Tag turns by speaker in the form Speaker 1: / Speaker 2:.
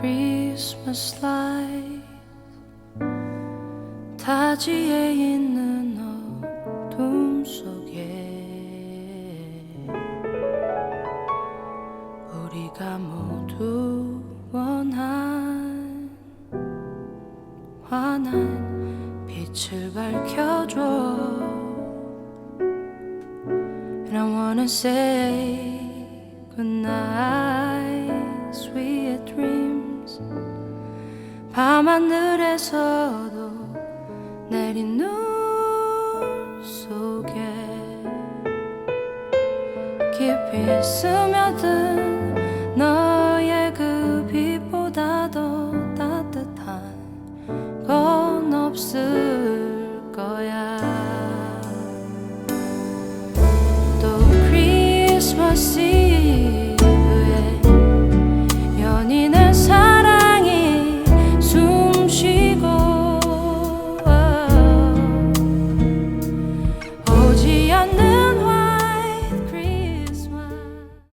Speaker 1: Christmas light 타지에 있는 어둠 속에 우리가 모두 원한 환한 빛을 밝혀줘 And I wanna say 밤하늘에서도 내린 눈 속에 깊이 스며든 너의 그 빛보다도 따뜻한 건 없을 거야. 또 크리스마스